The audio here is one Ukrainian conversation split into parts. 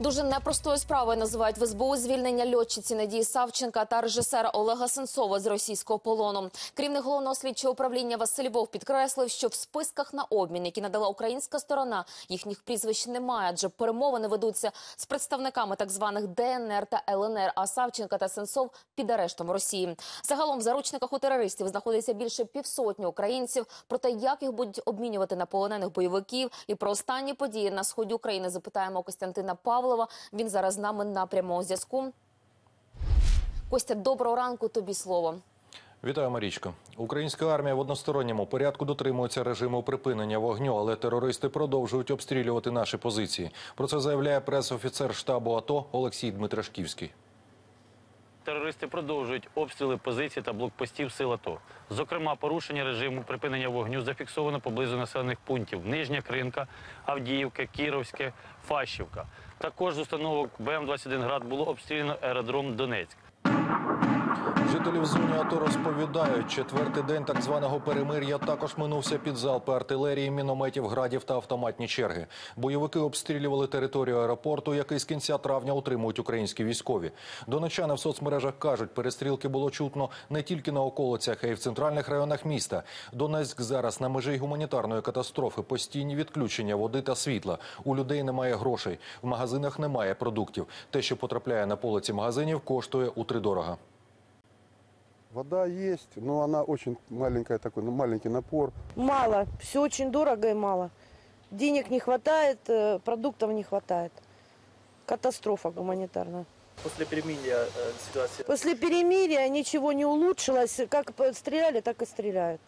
Дуже непростою справою називають в СБУ звільнення льотчиці Надії Савченка та режисера Олега Сенцова з російського полону. Керівник головного слідчого управління Василь Вов підкреслив, що в списках на обмін, які надала українська сторона, їхніх прізвищ немає, адже перемовини ведуться з представниками так званих ДНР та ЛНР. А Савченка та Сенцов під арештом Росії. Загалом в заручниках у терористів знаходиться більше півсотні українців. Про те, як їх будуть обмінювати на полонених бойовиків, і про останні події на сході України запитаємо Костянтина Павлова. Він зараз з нами на прямому зв'язку. Костя, доброго ранку. Тобі слово. Вітаю, Марічко. Українська армія в односторонньому порядку дотримується режиму припинення вогню, але терористи продовжують обстрілювати наші позиції. Про це заявляє прес-офіцер штабу АТО Олексій Дмитрашківський. Терористи продовжують обстріли позицій та блокпостів сил АТО. Зокрема, порушення режиму припинення вогню зафіксовано поблизу населених пунктів Нижня Кринка, Авдіївка, Кіровське, Фащівка. Також з установок БМ-21 «Град» було обстріляно аеродром Донецьк. Жителі в зоні АТО розповідають, четвертий день так званого перемир'я також минувся під залпи артилерії, мінометів, градів та автоматні черги. Бойовики обстрілювали територію аеропорту, який з кінця травня утримують українські військові. Донечани в соцмережах кажуть, перестрілки було чутно не тільки на околицях, а й в центральних районах міста. Донецьк зараз на межі гуманітарної катастрофи, постійні відключення води та світла. У людей немає грошей, в магазинах немає продуктів. Те, що потрапляє на полиці магазинів, коштує утридорога. Вода есть, но она очень маленькая, такой ну, маленький напор. Мало, все очень дорого и мало. Денег не хватает, э, продуктов не хватает. Катастрофа гуманитарная. После перемирия э, ситуация После перемирия ничего не улучшилось. Как стреляли, так и стреляют.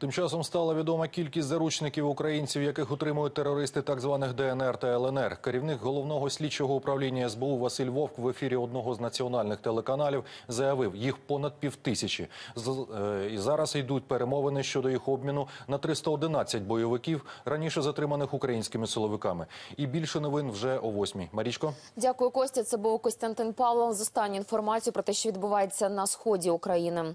Тим часом стала відома кількість заручників українців, яких утримують терористи так званих ДНР та ЛНР. Керівник головного слідчого управління СБУ Василь Вовк в ефірі одного з національних телеканалів заявив, їх понад півтисячі. З- е, І зараз йдуть перемовини щодо їх обміну на 311 бойовиків, раніше затриманих українськими силовиками. І більше новин вже о восьмій. Марічко. Дякую, Костя. Це був Костянтин Павлов з останньою інформацією про те, що відбувається на сході України.